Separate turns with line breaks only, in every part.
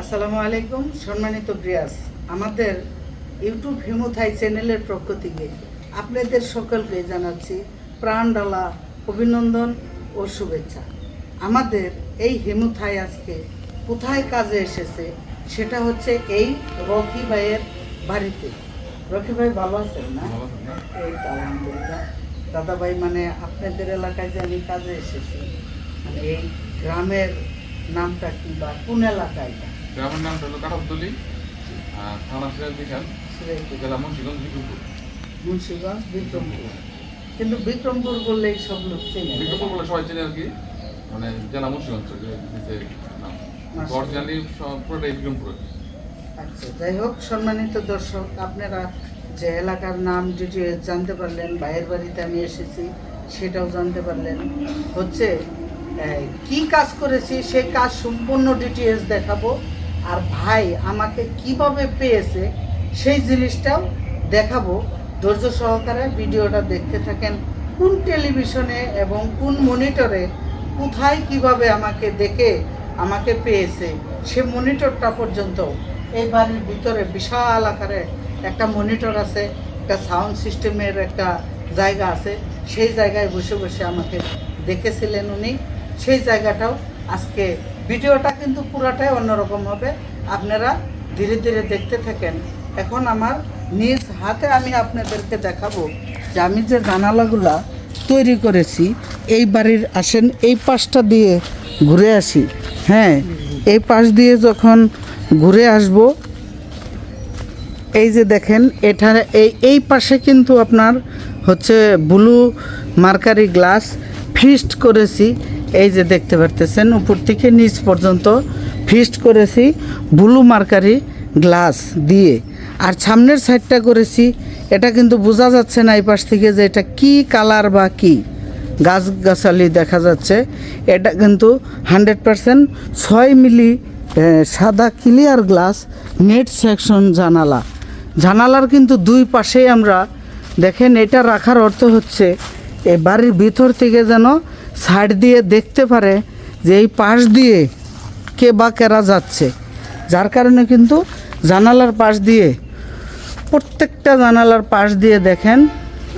আসসালামু আলাইকুম সম্মানিত ব্রিয়াস আমাদের ইউটিউব হিমুথাই চ্যানেলের পক্ষ থেকে আপনাদের সকলকে জানাচ্ছি প্রাণডালা অভিনন্দন ও শুভেচ্ছা। আমাদের এই হিমুথাই আজকে কোথায় কাজে এসেছে সেটা হচ্ছে এই রকি ভাইয়ের বাড়িতে। রকি ভাই ভালো আছেন না? এই আলহামদুলিল্লাহ। দাদা ভাই মানে আপনাদের এলাকায় যে আমি কাজে এসেছি মানে এই গ্রামের নামটা কি বা কোন এলাকায়?
গ্রামের নাম হলো কাঠাবতলি থানা সিরাজ বিশাল। জেলা মুন্সিগঞ্জ বিক্রমপুর।
মুন্সিগঞ্জ বিক্রমপুর। কিন্তু বিক্রমপুর বললেই সব লোক চেনে।
বিক্রমপুর বলে সবাই চেনে আর কি। মানে জেলা মুন্সিগঞ্জ নাম। অরিজিনালি সব পুরোটাই বিক্রমপুর।
আচ্ছা যাই হোক সম্মানিত দর্শক আপনারা যে এলাকার নাম ডিটেলস জানতে পারলেন ভাইয়ের বাড়িতে আমি এসেছি সেটাও জানতে পারলেন। হচ্ছে কি কাজ করেছি সেই কাজ সম্পূর্ণ ডিটেলস দেখাবো। আর ভাই আমাকে কীভাবে পেয়েছে সেই জিনিসটাও দেখাবো। ধৈর্য সহকারে ভিডিওটা দেখতে থাকেন, কোন টেলিভিশনে এবং কোন মনিটরে কোথায় কীভাবে আমাকে দেখে আমাকে পেয়েছে সে মনিটরটা পর্যন্ত। এই বাড়ির ভিতরে বিশাল আকারে একটা মনিটর আছে, একটা সাউন্ড সিস্টেমের একটা জায়গা আছে। সেই জায়গায় বসে বসে আমাকে দেখেছিলেন উনি। সেই জায়গাটাও আজকে ভিডিওটা কিন্তু পুরাটাই অন্যরকম হবে। আপনারা ধীরে ধীরে দেখতে থাকেন। এখন আমার নিজ হাতে আমি আপনাদেরকে দেখাবো যে আমি যে জানালাগুলা তৈরি করেছি, এই বাড়ির আসেন, এই পাশটা দিয়ে ঘুরে আসি। হ্যাঁ এই পাশ দিয়ে যখন ঘুরে আসব, এই যে দেখেন এটা এই এই পাশে কিন্তু আপনার হচ্ছে ব্লু মার্কারি গ্লাস ফিস্ট করেছি। এই যে দেখতে পারতেছেন, উপর থেকে নিচ পর্যন্ত ফিস্ট করেছি ব্লু মার্কারি গ্লাস দিয়ে। আর সামনের সাইডটা করেছি, এটা কিন্তু বোঝা যাচ্ছে না এই পাশ থেকে যে এটা কি কালার বা কি। গাছগাছালি দেখা যাচ্ছে, এটা কিন্তু হান্ড্রেড পারসেন্ট ছয় মিলি সাদা ক্লিয়ার গ্লাস নেট সেকশন জানালা। জানালার কিন্তু দুই পাশেই আমরা, দেখেন এটা রাখার অর্থ হচ্ছে এই বাড়ির ভিতর থেকে যেন সাইড দিয়ে দেখতে পারে যে এই পাশ দিয়ে কে বা কেরা যাচ্ছে। যার কারণে কিন্তু জানালার পাশ দিয়ে, প্রত্যেকটা জানালার পাশ দিয়ে দেখেন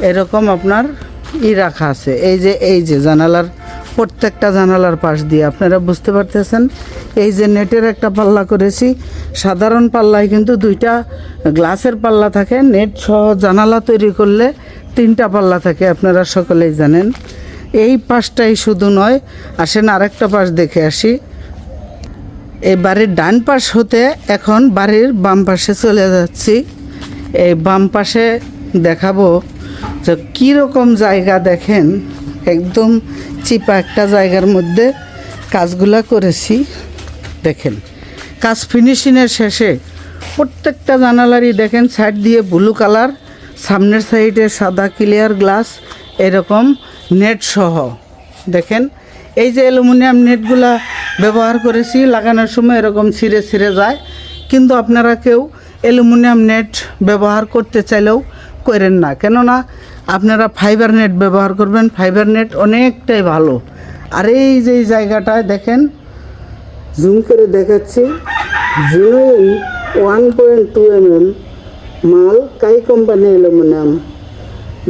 এরকম আপনার ই রাখা আছে। এই যে এই যে জানালার, প্রত্যেকটা জানালার পাশ দিয়ে, আপনারা বুঝতে পারতেছেন? এই যে নেটের একটা পাল্লা করেছি, সাধারণ পাল্লায় কিন্তু দুইটা গ্লাসের পাল্লা থাকে। নেট সহ জানালা তৈরি করলে তিনটা পাল্লা থাকে, আপনারা সকলেই জানেন। এই পাশটাই শুধু নয়, আসেন আরেকটা পাশ দেখে আসি। এই বাড়ির ডান পাশ হতে এখন বাড়ির বাম পাশে চলে যাচ্ছি। এই বাম পাশে দেখাবো যে কীরকম জায়গা দেখেন, একদম চিপা একটা জায়গার মধ্যে কাজগুলা করেছি। দেখেন, কাজ ফিনিশিংয়ের শেষে প্রত্যেকটা জানালারই দেখেন সাইড দিয়ে ব্লু কালার সামনের সাইডে সাদা ক্লিয়ার গ্লাস এরকম নেট সহ। দেখেন, এই যে অ্যালুমিনিয়াম নেটগুলা ব্যবহার করেছি, লাগানোর সময় এরকম ছিঁড়ে ছিঁড়ে যায়। কিন্তু আপনারা কেউ অ্যালুমিনিয়াম নেট ব্যবহার করতে চাইলেও করেন না। কেননা, আপনারা ফাইবার নেট ব্যবহার করবেন ফাইবার নেট অনেকটাই ভালো। আর এই যে জায়গাটায় দেখেন জুম করে দেখাচ্ছি zoom one point two M M মাল কাই কোম্পানি অ্যালুমিনিয়াম।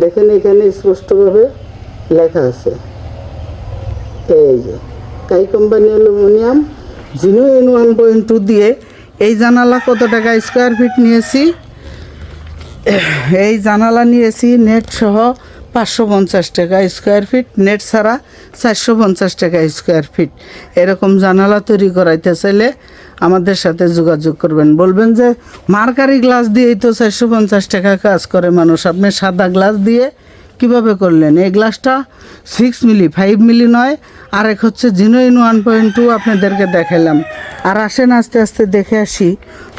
দেখেন এখানে স্পষ্টভাবে লেখা আছে। এই যে, কাই company aluminium? Genuine one point two দিয়ে এই জানালা কত টাকা স্কোয়ার ফিট নিয়েছি? এই জানালা নিয়েছি নেট সহ পাঁচশো পঞ্চাশ টাকা স্কোয়ার ফিট নেট ছাড়া চারশো পঞ্চাশ টাকা স্কোয়ার ফিট এরকম জানালা তৈরি করাইতে চাইলে আমাদের সাথে যোগাযোগ করবেন। বলবেন যে, মার্কারি গ্লাস দিয়েই তো চারশো পঞ্চাশ টাকা কাজ করে মানুষ। আপনি সাদা গ্লাস দিয়ে কীভাবে করলেন? এই গ্লাসটা সিক্স মিলি ফাইভ মিলি নয় আর এক হচ্ছে জিনোইন ওয়ান পয়েন্ট টু আপনাদেরকে দেখালাম। আর আসেন আস্তে আস্তে দেখে আসি,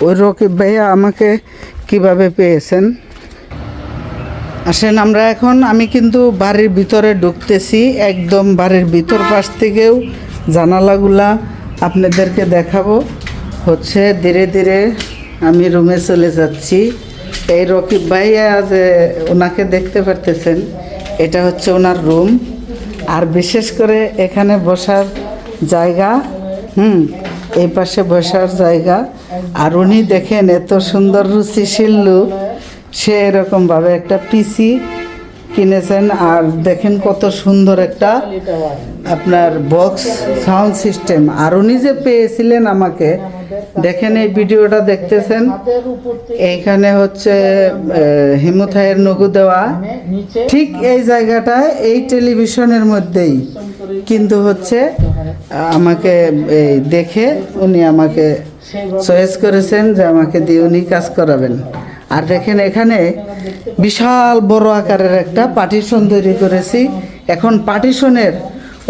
ওই রকিব ভাইয়া আমাকে কীভাবে পেয়েছেন। আসেন, আমরা এখন, আমি কিন্তু বাড়ির ভিতরে ঢুকতেছি, একদম বাড়ির ভিতর পাশ থেকেও জানালাগুলা আপনাদেরকে দেখাবো। হচ্ছে ধীরে ধীরে আমি রুমে চলে যাচ্ছি। এই রকিব ভাই যে ওনাকে দেখতে পারতেছেন, এটা হচ্ছে ওনার রুম। আর বিশেষ করে এখানে বসার জায়গা, হুম, এই পাশে বসার জায়গা। আর উনি দেখেন এত সুন্দর রুচিশীল লোক, সে এরকমভাবে একটা পিসি কিনেছেন। আর দেখেন কত সুন্দর একটা আপনার বক্স সাউন্ড সিস্টেম আর উনি যে পেয়েছিলেন আমাকে দেখেন এই ভিডিওটা দেখতেছেন। এইখানে হচ্ছে হিমুথায়ের নগু দেওয়া। ঠিক এই জায়গাটায়, এই টেলিভিশনের মধ্যেই কিন্তু হচ্ছে, আমাকে এই দেখে উনি আমাকে চয়েস করেছেন যে আমাকে দিয়ে উনি কাজ করাবেন। আর দেখেন এখানে বিশাল বড় আকারের একটা পার্টিশন তৈরি করেছি। এখন পার্টিশনের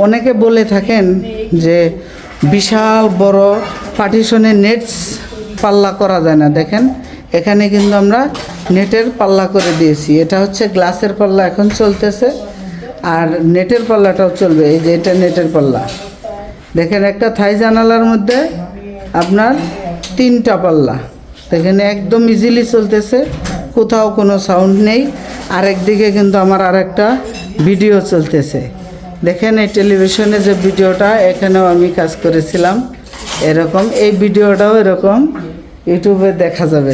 অনেকে বলে থাকেন যে বিশাল বড় পার্টিশনে নেটস পাল্লা করা যায় না, দেখেন। এখানে কিন্তু আমরা নেটের পাল্লা করে দিয়েছি। এটা হচ্ছে গ্লাসের পাল্লা, এখন চলতেছে। আর নেটের পাল্লাটাও চলবে, এই যে এটা নেটের পাল্লা। দেখেন, একটা থাই জানালার মধ্যে আপনার তিনটা পাল্লা। দেখেন, একদম ইজিলি চলতেছে, কোথাও কোনো সাউন্ড নেই। আর একদিকে কিন্তু আমার আর একটা ভিডিও চলতেছে। দেখেন এই টেলিভিশনে যে ভিডিওটা, এখানেও আমি কাজ করেছিলাম। এরকম, এই ভিডিওটাও এরকম, ইউটিউবে দেখা যাবে।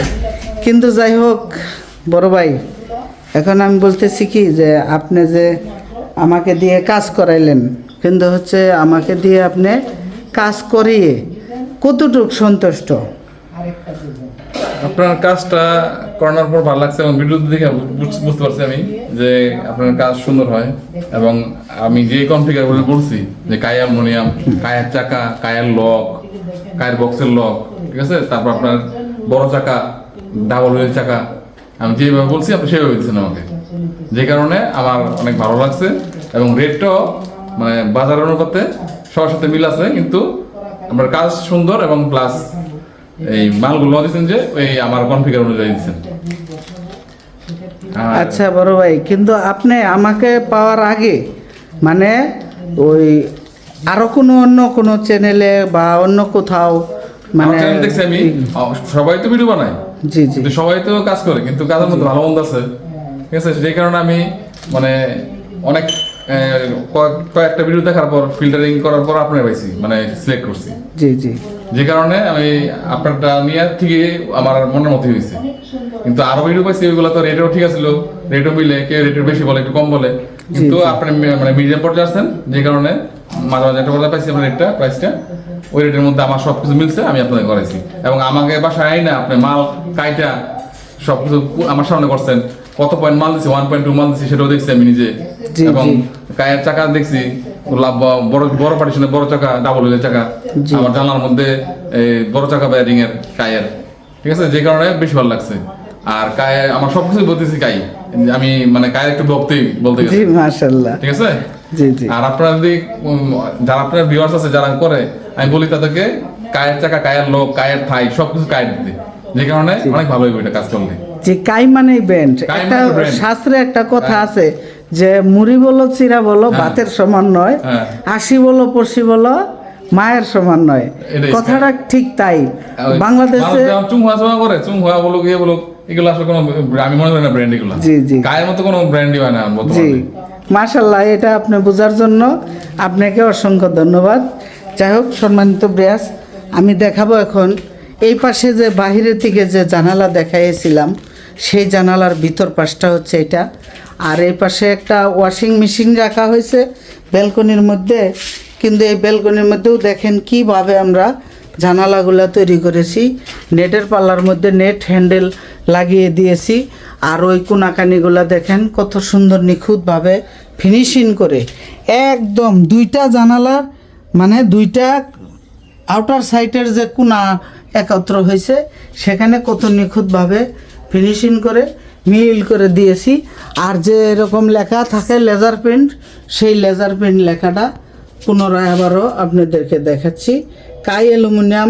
কিন্তু যাই হোক, বড় ভাই, এখন আমি বলতেছি কি যে, আপনি যে আমাকে দিয়ে কাজ করাইলেন, কিন্তু হচ্ছে আমাকে দিয়ে আপনি কাজ করিয়ে কতটুক সন্তুষ্ট?
আপনার কাজটা করানোর পর ভালো লাগছে এবং ভিডিও দেখে বুঝ- বুঝতে পারছি আমি যে আপনার কাজ সুন্দর হয় এবং আমি যে কনফিগার করে বলছি, যে কায় অ্যালমোনিয়াম কায়ের চাকা কায়ের লক কায়ের বক্সের লক, ঠিক আছে? তারপর আপনার বড় চাকা ডাবল হুইল চাকা, আমি যেভাবে বলছি, আপনি সেভাবে দিচ্ছেন আমাকে। যে কারণে আমার অনেক ভালো লাগছে এবং রেটটাও মানে বাজার অনুপাতে সবার সাথে মিল আছে, কিন্তু আমার কাজ সুন্দর এবং প্লাস এই মালগুলো দিচ্ছেন যে ওই আমার কনফিগার অনুযায়ী দিচ্ছেন
আচ্ছা বড় ভাই কিন্তু আপনি আমাকে পাওয়ার আগে মানে ওই আরও কোনো অন্য কোনো চ্যানেলে বা অন্য কোথাও মানে
দেখছি আমি সবাই তো ভিডিও বানায়।
জি জি।
সবাই তো কাজ করে কিন্তু কাজের মধ্যে ভালো মন্দ আছে। ঠিক আছে সেই কারণে আমি মানে অনেক কয়েক- কয়েকটা ভিডিও দেখার পর ফিল্টারিং করার পর আপনার পাইছি মানে সিলেক্ট করছি।
জি জি।
যে কারণে আমি আপনারটা নিয়ে ঠিকই আমার মনের মতো হয়েছে। কিন্তু আরও ভিডিও পাইছি ওইগুলো তো রেটও ঠিক আছিল রেটও মিলে কেউ রেটের বেশি বলে একটু কম বলে। কিন্তু আপনি মানে মিডিয়াম পর্যায়ে আসছেন যে কারণে মাঝে মাঝে একটা পর্যায়ে পাইছি আপনার রেটটা প্রাইসটা ওই রেটের মধ্যে আমার সব কিছু মিলছে আমি আপনাদের করাইছি। এবং আমাকে বাসায় আই না আপনি মাল কাইটা সব কিছু আমার সামনে করছেন। কত পয়েন্ট মাল দিছি? ওয়ান পয়েন্ট টু মাল দিছি সেটাও দেখছি আমি নিজে। এবং কায়ের চাকা দেখছি বড় বড় পার্টিশনে বড় চাকা ডাবল হুইলের চাকা। আমার জানলার মধ্যে এই বড় চাকা ব্যারিং এর কায়ের। ঠিক আছে? যে কারণে বেশি ভালো লাগছে। আর কায়ে আমার সবকিছু বলতেছি কাই। আমি মানে কায়ের একটু ভক্তি বলতে গেছি ঠিক আছে?
জি জি।
আর আপনারা যদি যারা আপনার ভিউয়ার্স আছে যারা করে আমি বলি তাদেরকে কায়ের চাকা কায়ের লোক কায়ের থাই সবকিছু কায়ের দিতে। যে কারণে অনেক ভালো হইবে এটা কাজ করলে।
যে কাই মানে ব্যান্ড একটা
মানে
শাস্ত্রে একটা কথা
হ্যাঁ।
আছে যে মুড়ি বলো চিরা বলো
হ্যাঁ।
ভাতের সমান নয়
হ্যাঁ।
আশি বলো পড়শি বলো মায়ের সমান নয়। কথাটা ঠিক তাই। বাংলাদেশে
মানুষ যেমন চুং হওয়া চুয়া করে চুং হওয়া বলুক ইয়ে এগুলো আসলে কোনো আমি মনে করি না ব্র্যান্ড এগুলো।
জি, জি।
কায়ের মতো কোনো ব্র্যান্ডই হয় না
জি। মাশাল্লাহ এটা আপনি বোঝার জন্য আপনাকে অসংখ্য ধন্যবাদ। যাই হোক সম্মানিত ব্রিয়াস আমি দেখাবো এখন এই পাশে যে বাহিরের থেকে যে জানালা দেখাইছিলাম সেই জানালার ভিতর পাশটা হচ্ছে এটা। আর এই পাশে একটা ওয়াশিং মেশিন রাখা হয়েছে ব্যালকনির মধ্যে। কিন্তু এই ব্যালকনির মধ্যেও দেখেন কীভাবে আমরা জানালাগুলো তৈরি করেছি। নেটের পাল্লার মধ্যে নেট হ্যান্ডেল লাগিয়ে দিয়েছি। আর ওই কোনাকানিগুলো দেখেন কত সুন্দর নিখুঁতভাবে ফিনিশিং করে। একদম দুইটা জানালার মানে দুইটা আউটার সাইটের যে কোনা একত্র হয়েছে, সেখানে কত নিখুঁতভাবে ফিনিশিং করে মিল করে দিয়েছি। আর যে এরকম লেখা থাকে লেজার পেন্ট সেই লেজার পেন্ট লেখাটা পুনরায় আবারও আপনাদেরকে দেখাচ্ছি। কাই aluminium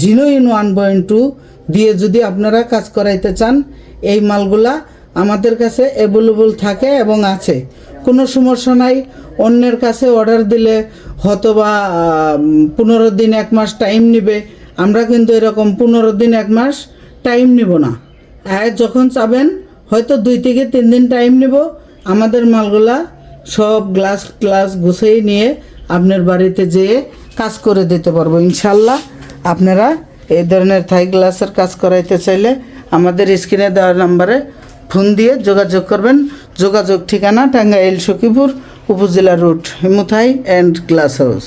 genuine one point two দিয়ে যদি আপনারা কাজ করাইতে চান, এই মালগুলা আমাদের কাছে অ্যাভেলেবল থাকে এবং আছে। কোনো সমস্যা নাই, অন্যের কাছে অর্ডার দিলে হয়তো বা পনেরো দিন, এক মাস টাইম নেবে। আমরা কিন্তু এরকম পনেরো দিন, এক মাস টাইম নিব না। আর যখন চাবেন হয়তো দুই থেকে তিন দিন টাইম নেব। আমাদের মালগুলা সব গ্লাস গ্লাস গুছিয়ে নিয়ে আপনার বাড়িতে যেয়ে কাজ করে দিতে পারব। ইনশাল্লাহ আপনারা এই ধরনের থাই গ্লাসের কাজ করাইতে চাইলে আমাদের স্ক্রিনে দেওয়া নাম্বারে ফোন দিয়ে যোগাযোগ করবেন। যোগাযোগ ঠিকানা টাঙ্গাইল সখীপুর উপজেলা রুট হিমুথাই অ্যান্ড গ্লাস হাউস